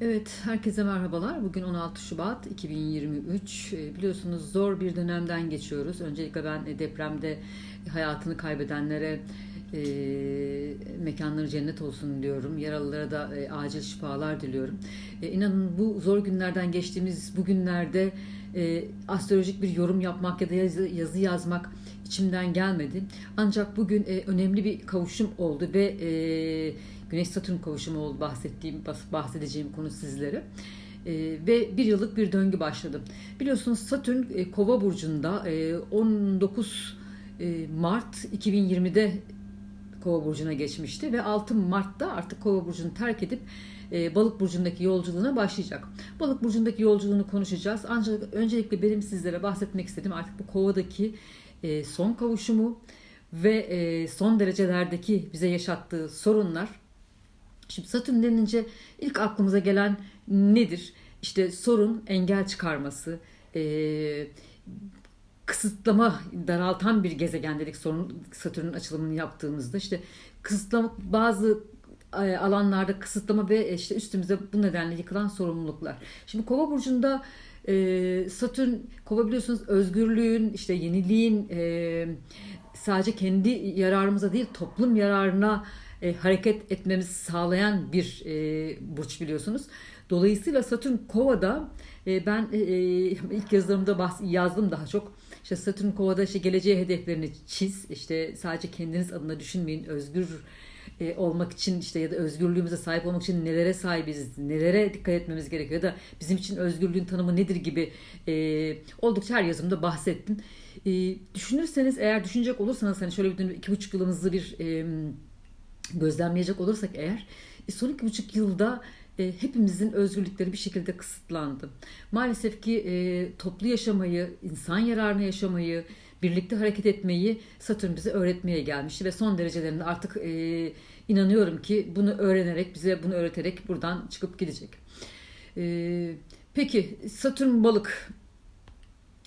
Evet, herkese merhabalar. Bugün 16 Şubat 2023. Ee, Biliyorsunuz zor bir dönemden geçiyoruz. Öncelikle ben e, depremde hayatını kaybedenlere e, mekanları cennet olsun diyorum. Yaralılara da e, acil şifalar diliyorum. E, inanın bu zor günlerden geçtiğimiz bu günlerde e, astrolojik bir yorum yapmak ya da yazı, yazı yazmak içimden gelmedi. Ancak bugün e, önemli bir kavuşum oldu ve e, Güneş Satürn kavuşumu oldu bahsettiğim bahsedeceğim konu sizlere. E, ve bir yıllık bir döngü başladı. Biliyorsunuz Satürn e, Kova burcunda e, 19 e, Mart 2020'de Kova burcuna geçmişti ve 6 Mart'ta artık Kova burcunu terk edip e, Balık burcundaki yolculuğuna başlayacak. Balık burcundaki yolculuğunu konuşacağız. Ancak öncelikle benim sizlere bahsetmek istediğim artık bu Kova'daki e, son kavuşumu ve e, son derecelerdeki bize yaşattığı sorunlar. Şimdi Satürn denince ilk aklımıza gelen nedir? İşte sorun, engel çıkarması, e, kısıtlama, daraltan bir gezegen dedik sorun Satürn'ün açılımını yaptığımızda. işte kısıtlama bazı alanlarda kısıtlama ve işte üstümüze bu nedenle yıkılan sorumluluklar. Şimdi Kova burcunda e, Satürn Kova biliyorsunuz özgürlüğün, işte yeniliğin e, sadece kendi yararımıza değil toplum yararına e, hareket etmemizi sağlayan bir e, burç biliyorsunuz. Dolayısıyla Satürn Kova'da e, ben e, ilk yazılarımda bahs- yazdım daha çok. İşte Satürn Kova'da işte geleceğe hedeflerini çiz. İşte sadece kendiniz adına düşünmeyin. Özgür e, olmak için işte ya da özgürlüğümüze sahip olmak için nelere sahibiz, nelere dikkat etmemiz gerekiyor ya da bizim için özgürlüğün tanımı nedir gibi e, oldukça her yazımda bahsettim. E, düşünürseniz eğer düşünecek olursanız hani şöyle bir iki buçuk yılımızı bir e, gözlemleyecek olursak eğer e, son iki buçuk yılda e, hepimizin özgürlükleri bir şekilde kısıtlandı. Maalesef ki e, toplu yaşamayı, insan yararına yaşamayı, birlikte hareket etmeyi Satürn bize öğretmeye gelmişti ve son derecelerinde artık inanıyorum ki bunu öğrenerek, bize bunu öğreterek buradan çıkıp gidecek. Peki Satürn balık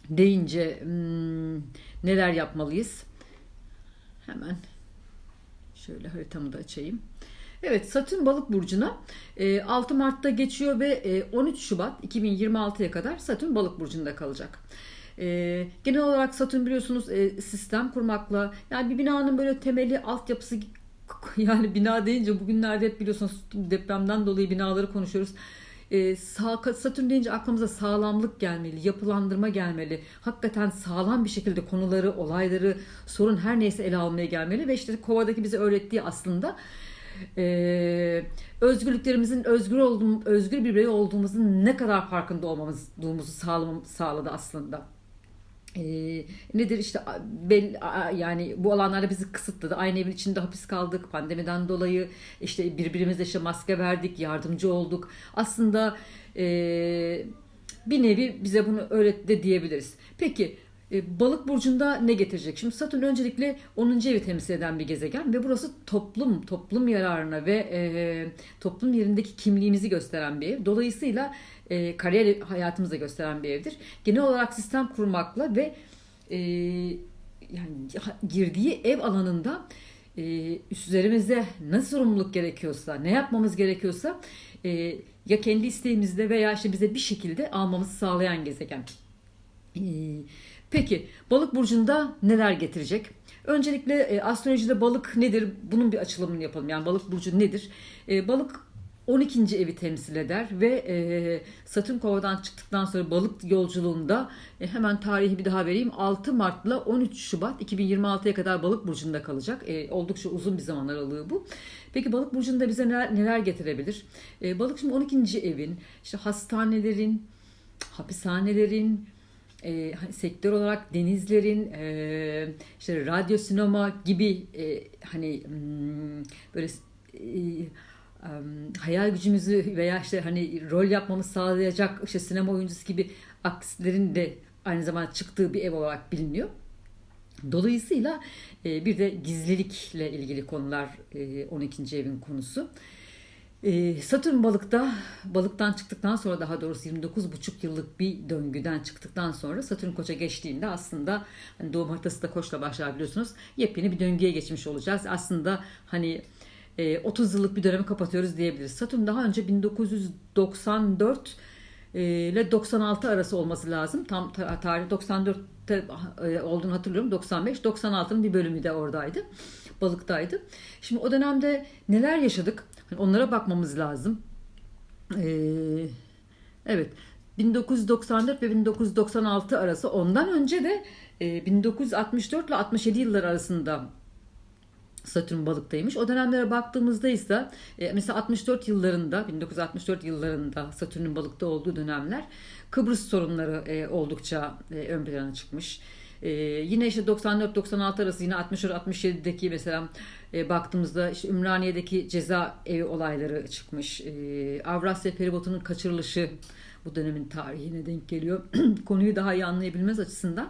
deyince hmm, neler yapmalıyız? Hemen Şöyle haritamı da açayım. Evet Satürn balık burcuna e, 6 Mart'ta geçiyor ve e, 13 Şubat 2026'ya kadar Satürn balık burcunda kalacak. E, genel olarak Satürn biliyorsunuz e, sistem kurmakla yani bir binanın böyle temeli altyapısı yani bina deyince bugünlerde hep biliyorsunuz depremden dolayı binaları konuşuyoruz. Ee, sağ, Satürn deyince aklımıza sağlamlık gelmeli, yapılandırma gelmeli. Hakikaten sağlam bir şekilde konuları, olayları, sorun her neyse ele almaya gelmeli. Ve işte Kova'daki bize öğrettiği aslında e, özgürlüklerimizin özgür olduğum, özgür bir birey olduğumuzun ne kadar farkında olmamızı sağlam, sağladı aslında. E, nedir işte bel, yani bu alanlarda bizi kısıtladı. Aynı evin içinde hapis kaldık pandemiden dolayı. işte birbirimize işte maske verdik, yardımcı olduk. Aslında e, bir nevi bize bunu öğretti diyebiliriz. Peki Balık burcunda ne getirecek? Şimdi Satürn öncelikle 10. evi temsil eden bir gezegen ve burası toplum, toplum yararına ve e, toplum yerindeki kimliğimizi gösteren bir ev. Dolayısıyla e, kariyer hayatımızı gösteren bir evdir. Genel olarak sistem kurmakla ve e, yani girdiği ev alanında e, üzerimize nasıl sorumluluk gerekiyorsa, ne yapmamız gerekiyorsa e, ya kendi isteğimizle veya işte bize bir şekilde almamızı sağlayan gezegen. E, peki balık burcunda neler getirecek? Öncelikle e, astrolojide balık nedir? Bunun bir açılımını yapalım. Yani balık burcu nedir? E, balık 12. evi temsil eder ve e, Satürn kovadan çıktıktan sonra balık yolculuğunda e, hemen tarihi bir daha vereyim 6 Mart'la 13 Şubat 2026'ya kadar balık burcunda kalacak. E, oldukça uzun bir zaman aralığı bu. Peki balık burcunda bize neler, neler getirebilir? E, balık şimdi 12. evin işte hastanelerin, hapishanelerin, e, sektör olarak denizlerin, e, işte radyo, sinema gibi e, hani hmm, böyle e, hayal gücümüzü veya işte hani rol yapmamız sağlayacak işte sinema oyuncusu gibi aksilerin de aynı zamanda çıktığı bir ev olarak biliniyor. Dolayısıyla e, bir de gizlilikle ilgili konular e, 12. evin konusu. E, Satürn balıkta balıktan çıktıktan sonra daha doğrusu 29,5 yıllık bir döngüden çıktıktan sonra Satürn koça geçtiğinde aslında hani doğum haritası da koçla başlar biliyorsunuz. Yepyeni bir döngüye geçmiş olacağız. Aslında hani e, 30 yıllık bir dönemi kapatıyoruz diyebiliriz. Satürn daha önce 1994 e, ile 96 arası olması lazım. Tam ta- tarih 94'te e, olduğunu hatırlıyorum. 95, 96'nın bir bölümü de oradaydı. Balıktaydı. Şimdi o dönemde neler yaşadık? Hani onlara bakmamız lazım. Ee, evet. 1994 ve 1996 arası ondan önce de e, 1964 ile 67 yıllar arasında Satürn balıktaymış. O dönemlere baktığımızda ise e, mesela 64 yıllarında 1964 yıllarında Satürn'ün balıkta olduğu dönemler Kıbrıs sorunları e, oldukça e, ön plana çıkmış. E, yine işte 94-96 arası yine 64-67'deki mesela e, baktığımızda işte Ümraniye'deki ceza evi olayları çıkmış. E, Avrasya feribotunun kaçırılışı bu dönemin tarihine denk geliyor. Konuyu daha iyi anlayabilmemiz açısından.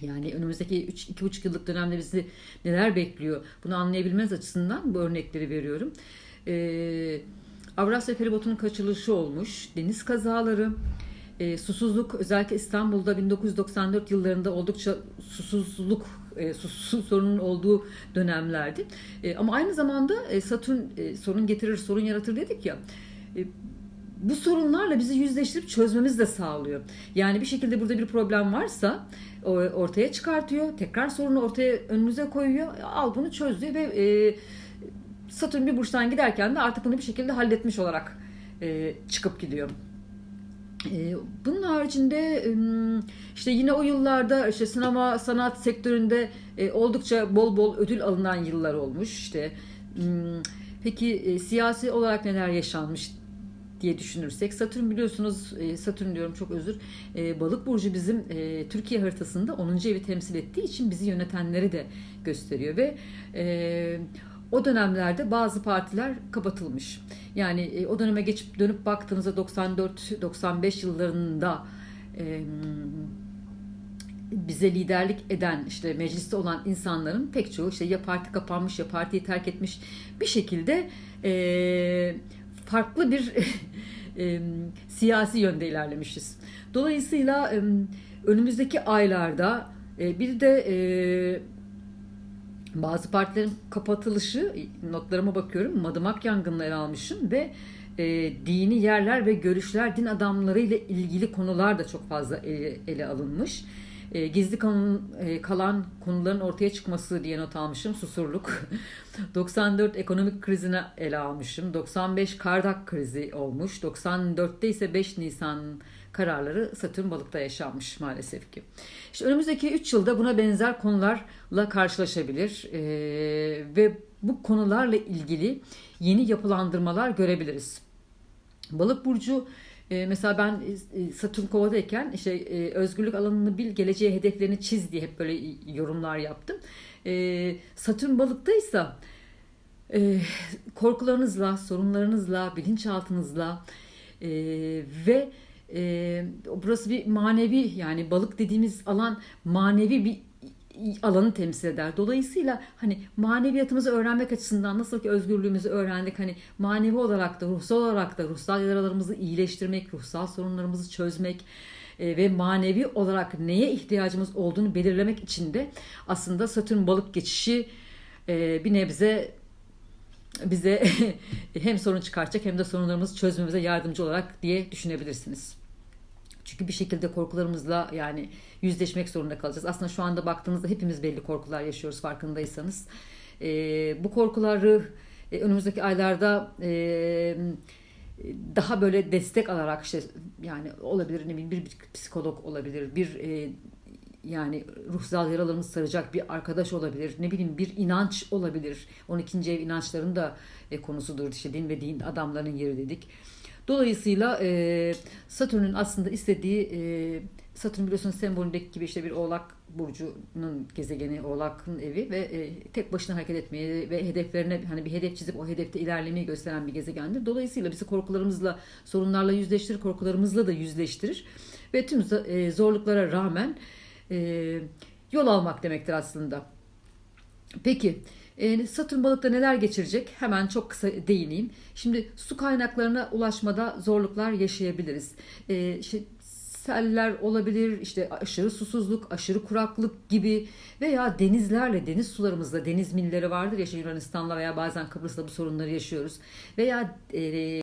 Yani önümüzdeki 3-2,5 yıllık dönemde bizi neler bekliyor bunu anlayabilmeniz açısından bu örnekleri veriyorum. Ee, Avrasya feribotunun kaçırılışı olmuş, deniz kazaları, e, susuzluk özellikle İstanbul'da 1994 yıllarında oldukça susuzluk e, susuzluk sorunun olduğu dönemlerdi. E, ama aynı zamanda e, Satürn e, sorun getirir, sorun yaratır dedik ya. E, bu sorunlarla bizi yüzleştirip çözmemizi de sağlıyor. Yani bir şekilde burada bir problem varsa ortaya çıkartıyor. Tekrar sorunu ortaya önünüze koyuyor. Al bunu çöz diyor ve e, Satürn bir burçtan giderken de artık bunu bir şekilde halletmiş olarak e, çıkıp gidiyor. Bunun haricinde işte yine o yıllarda işte sinema sanat sektöründe oldukça bol bol ödül alınan yıllar olmuş. İşte peki siyasi olarak neler yaşanmış diye düşünürsek Satürn biliyorsunuz Satürn diyorum çok özür balık burcu bizim Türkiye haritasında 10. evi temsil ettiği için bizi yönetenleri de gösteriyor ve o dönemlerde bazı partiler kapatılmış. Yani o döneme geçip dönüp baktığınızda 94-95 yıllarında bize liderlik eden işte mecliste olan insanların pek çoğu işte ya parti kapanmış ya partiyi terk etmiş bir şekilde e, farklı bir e, siyasi yönde ilerlemişiz. Dolayısıyla e, önümüzdeki aylarda e, bir de e, bazı partilerin kapatılışı notlarıma bakıyorum madımak yangınları almışım ve e, dini yerler ve görüşler din adamları ile ilgili konular da çok fazla ele, ele alınmış. E, gizli kanun, e, kalan konuların ortaya çıkması diye not almışım. Susurluk. 94 ekonomik krizine ele almışım. 95 Kardak krizi olmuş. 94'te ise 5 Nisan kararları Satürn balıkta yaşanmış maalesef ki. İşte önümüzdeki 3 yılda buna benzer konularla karşılaşabilir ee, ve bu konularla ilgili yeni yapılandırmalar görebiliriz. Balık burcu e, mesela ben e, Satürn Kova'dayken işte e, özgürlük alanını bil, geleceğe hedeflerini çiz diye hep böyle yorumlar yaptım. E, Satürn balıktaysa e, korkularınızla, sorunlarınızla, bilinçaltınızla e, ve e, burası bir manevi yani balık dediğimiz alan manevi bir alanı temsil eder. Dolayısıyla hani maneviyatımızı öğrenmek açısından nasıl ki özgürlüğümüzü öğrendik hani manevi olarak da ruhsal olarak da ruhsal yaralarımızı iyileştirmek, ruhsal sorunlarımızı çözmek e, ve manevi olarak neye ihtiyacımız olduğunu belirlemek için de aslında Satürn balık geçişi e, bir nebze bize hem sorun çıkartacak hem de sorunlarımızı çözmemize yardımcı olarak diye düşünebilirsiniz. Çünkü bir şekilde korkularımızla yani yüzleşmek zorunda kalacağız. Aslında şu anda baktığınızda hepimiz belli korkular yaşıyoruz farkındaysanız. E, bu korkuları e, önümüzdeki aylarda e, daha böyle destek alarak işte yani olabilir ne bileyim bir, bir psikolog olabilir bir e, yani ruhsal yaralarımızı saracak bir arkadaş olabilir. Ne bileyim bir inanç olabilir. 12. ev inançların da e, konusudur. İşte din ve din adamların yeri dedik. Dolayısıyla e, Satürn'ün aslında istediği e, Satürn biliyorsunuz sembolündeki gibi işte bir oğlak burcunun gezegeni, oğlakın evi ve e, tek başına hareket etmeyi ve hedeflerine hani bir hedef çizip o hedefte ilerlemeyi gösteren bir gezegendir. Dolayısıyla bizi korkularımızla, sorunlarla yüzleştirir, korkularımızla da yüzleştirir ve tüm e, zorluklara rağmen e, yol almak demektir aslında. Peki e, Satürn balıkta neler geçirecek? Hemen çok kısa değineyim. Şimdi su kaynaklarına ulaşmada zorluklar yaşayabiliriz. E, işte, seller olabilir, işte aşırı susuzluk, aşırı kuraklık gibi veya denizlerle, deniz sularımızda deniz milleri vardır ya işte Yunanistan'la veya bazen Kıbrıs'ta bu sorunları yaşıyoruz. Veya e,